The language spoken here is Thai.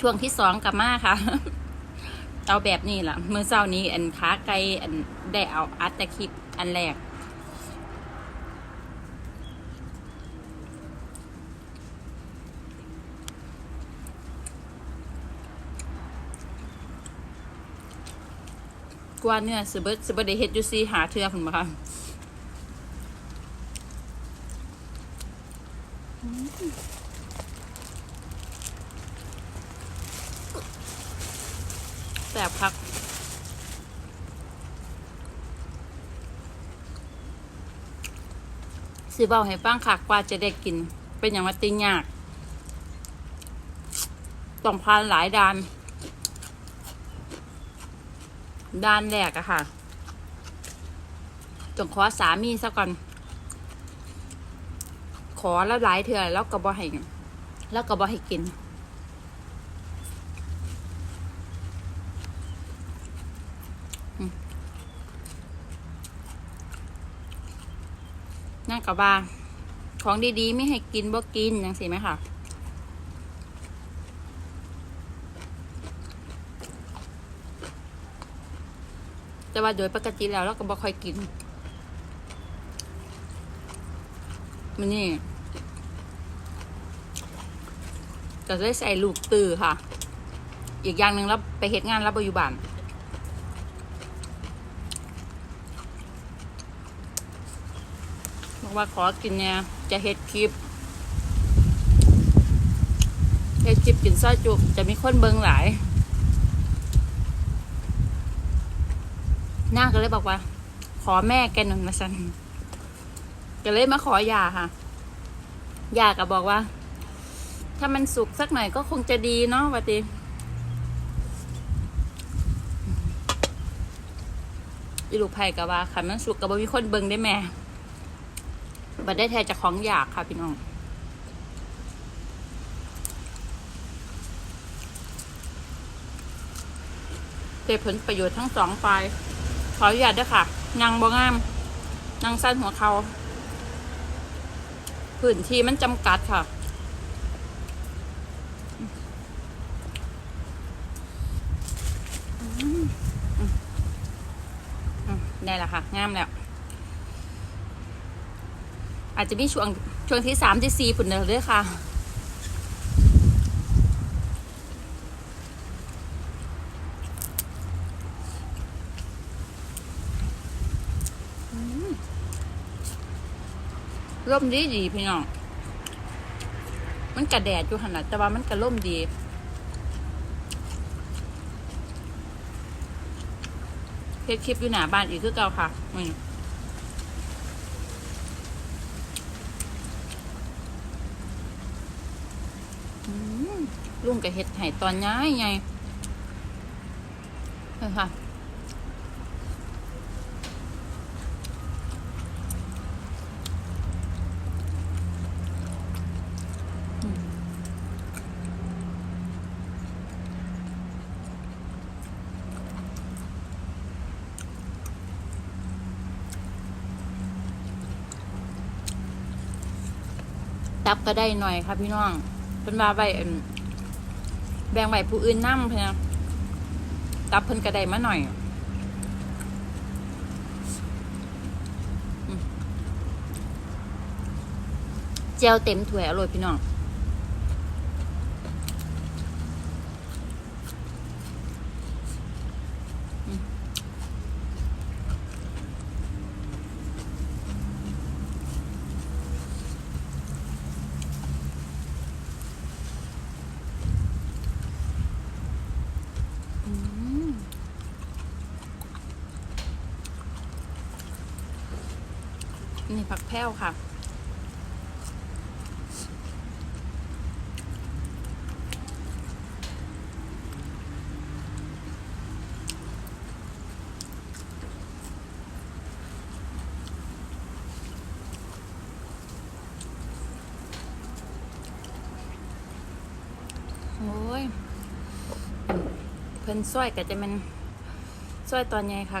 ช่วงที่สองกลับมาค่ะ เอาแบบนี้ล่ะเมื่อเช้านี้อันขาไกลอันได้เอาอัดแต่คลิปอันแรกกว่าเนื้อสเบิดสเบิดได้เฮ็ดอยู่ซีหาเทือพุ่นบ่ค่ะ แซ่บคักสิเว้าให้ฟังคักกว่าจะได้กิน เป็นอย่างว่าติยาก ต้องผ่านหลายด่านด้านแรกอะค่ะจงขอสามีซะก่อน ขอแล้วหลายเถื่อแล้วก็บ่ให้แล้วก็บ่ให้กิน อืม นั่นกับว่า ของดีๆ ไม่ให้กินบ่กินยังสิไหมค่ะ แต่ว่าโดยปกติแล้วเราก็บ่ค่อยกิน มันนี่ก็ได้ใส่ลูกตือค่ะ อีกอย่างหนึ่งเราไปเฮ็ดงานรับบอยู่บ้าน บอกว่าขอกินเนี่ยจะเฮ็ดคลิปเฮ็ดคลิปกินซอยจุจะมีคนเบิงหลายนางก็เลยบอกว่า ขอแม่แกหนึ่งมาสันก็เลยมาขอยาค่ะยาก็บอกว่า ถ้ามันสุกสักหน่อยก็คงจะดีเนาะวะตีอีลูกไผ่ก็ว่าค่ะมันสุกกับบ่มีคนเบิงได้แม่ บัดได้แท้จากของอยากค่ะพี่น้องเกิดผลประโยชน์ทั้งสองฝ่ายขออนุญาตด้วยค่ะยังบ่งามยังสั้นหัวเขาพื้นที่มันจำกัดค่ะ ได้ล้วค่ะ งามแล้ว อาจจะมีช่วงช่วงที่สามที่สี่ผุนเดิมด้วยค่ะร่มดีดีพี่น้อง มันกระแดดอยู่ขนาดแต่ว่ามันกระร่มดีเฮ็ดคลิปอยู่หน้าบ้านอีกคือเก่าค่ะอืม ลุงกับเฮ็ดไห่ตอนย้ายไงเออค่ะตับก็ได้หน่อยค่ะพี่น้องเป็นว่าใบ แบ่งใบผู้อื่นนั่มเพื่อตับเพิ่นกระไดมาหน่อยเจลเต็มถ้วยอร่อยพี่น้อง อืมอืม นี่ผักแพ้วค่ะ โอ้ย เพิ่นซอยก็จะเป็นซอยตอนใหญ่ค่ะ